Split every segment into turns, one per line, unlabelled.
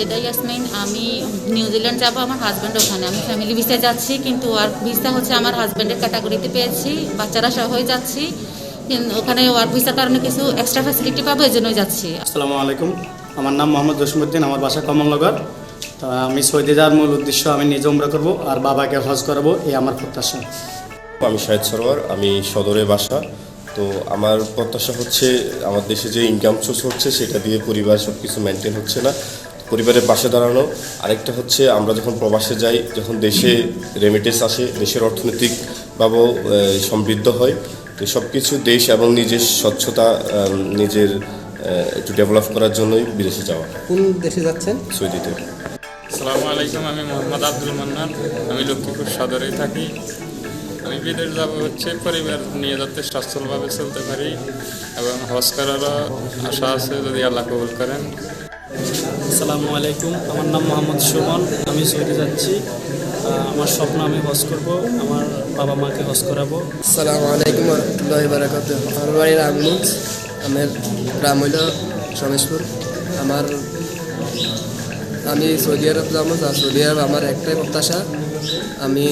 ফরিদা ইয়াসমিন আমি নিউজিল্যান্ড যাব আমার হাজব্যান্ড ওখানে। আমি ফ্যামিলি ভিসায় যাচ্ছি কিন্তু ওয়ার্ক ভিসা হচ্ছে আমার হাজব্যান্ডের ক্যাটাগরিতে পেয়েছি বাচ্চারা সহই যাচ্ছি। কিন্তু ওখানে ওয়ার্ক ভিসার কারণে কিছু এক্সট্রা ফ্যাসিলিটি পাবো এই জন্যই যাচ্ছি।
আসসালামু আলাইকুম। আমার নাম মোহাম্মদ জসিমুদ্দিন আমার বাসা কমলনগর। তো আমি সৌদি যাওয়ার মূল উদ্দেশ্য আমি নিজে উমরা করব আর বাবাকে হজ করাবো এই আমার প্রত্যাশা।
আমি শাহেদ সরোয়ার আমি সদরে বাসা। তো আমার প্রত্যাশা হচ্ছে আমার দেশে যে ইনকাম সোর্স হচ্ছে সেটা দিয়ে পরিবার সব কিছু মেনটেন হচ্ছে না। পরিবারের পাশে দাঁড়ানো। আরেকটা হচ্ছে আমরা যখন প্রবাসে যাই যখন দেশে রেমিটেন্স আসে দেশের অর্থনৈতিকভাবেও সমৃদ্ধ হয়। তো সব কিছু দেশ এবং নিজের স্বচ্ছতা নিজের একটু ডেভেলপ করার জন্যই বিদেশে যাওয়া।
কোন দেশে যাচ্ছেন?
সৌদিতে
আসসালামু আলাইকুম আমি মোহাম্মদ আব্দুল মান্নান। আমি লক্ষ্মীপুর সদরেই থাকি। আমি বিদেশ যাব হচ্ছে পরিবার নিয়ে যাতে সচ্ছলভাবে চলতে পারি এবং হজ করারও আশা আছে যদি আল্লাহ কবুল করেন।
আসসালামু আলাইকুম। আমার নাম মোহাম্মদ সুমন। আমি সৌদি যাচ্ছি। আমার স্বপ্ন আমি হজ করব। আমার বাবা মাকে হজ করাবো।
আসসালামু আলাইকুম রহমতুল্লাহ বারাকাত আমার বাড়ি রামগঞ্জ। আমার গ্রাম হইল সমেশপুর আমার আমি সৌদি আরব যাব। সৌদি আরব আমার একটাই প্রত্যাশা। আমি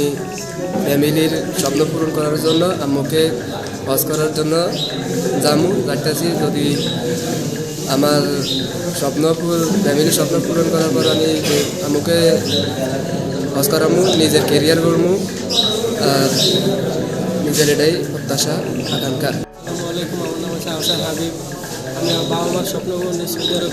ফ্যামিলির স্বপ্ন পূরণ করার জন্য, আম্মুকে হজ করার জন্য যামু। যাইতেছি যদি আমার স্বপ্ন ফ্যামিলির স্বপ্ন পূরণ করার পর আমি আম্মুকে হজ করামু, নিজের কেরিয়ার করমু আর নিজের এটাই প্রত্যাশা, আকাঙ্ক্ষা।
আমার আমি বাবা মার স্বপ্ন সৌদি আরব